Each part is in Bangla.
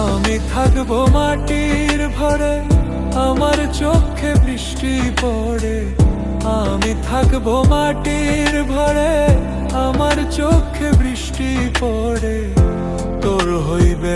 আমি থাকব মাটির ভরে, আমার চোখে বৃষ্টি পড়ে। আমি থাকব মাটির ভরে, আমার চোখে বৃষ্টি পড়ে। তোর হইবে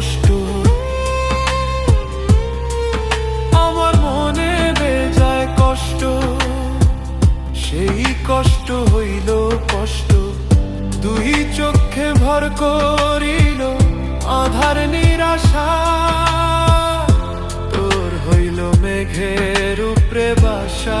কষ্ট। আমার মনে বেজায় কষ্ট। সেই কষ্ট হইল কষ্ট। দুই চোখে ভর করিল আধার নিরাশা। তোর হইল মেঘের উপরে বাসা।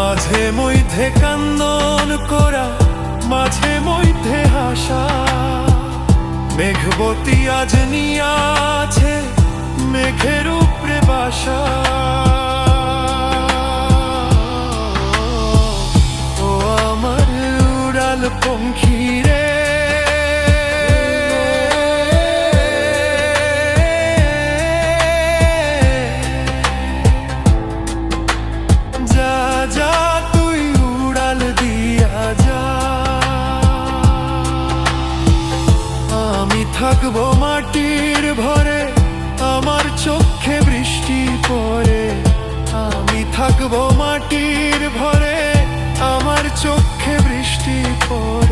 মাঝে মধ্যে কান্দন করা মাঝে মধ্যে হাসা। মেঘবতী আজ নিয়ে নিয়াছে মেঘের উপরে বাসা। থাকব মাটির ভরে, আমার চোখে বৃষ্টি পরে আমি থাকব মাটির ভরে, আমার চোখে বৃষ্টি পড়ে।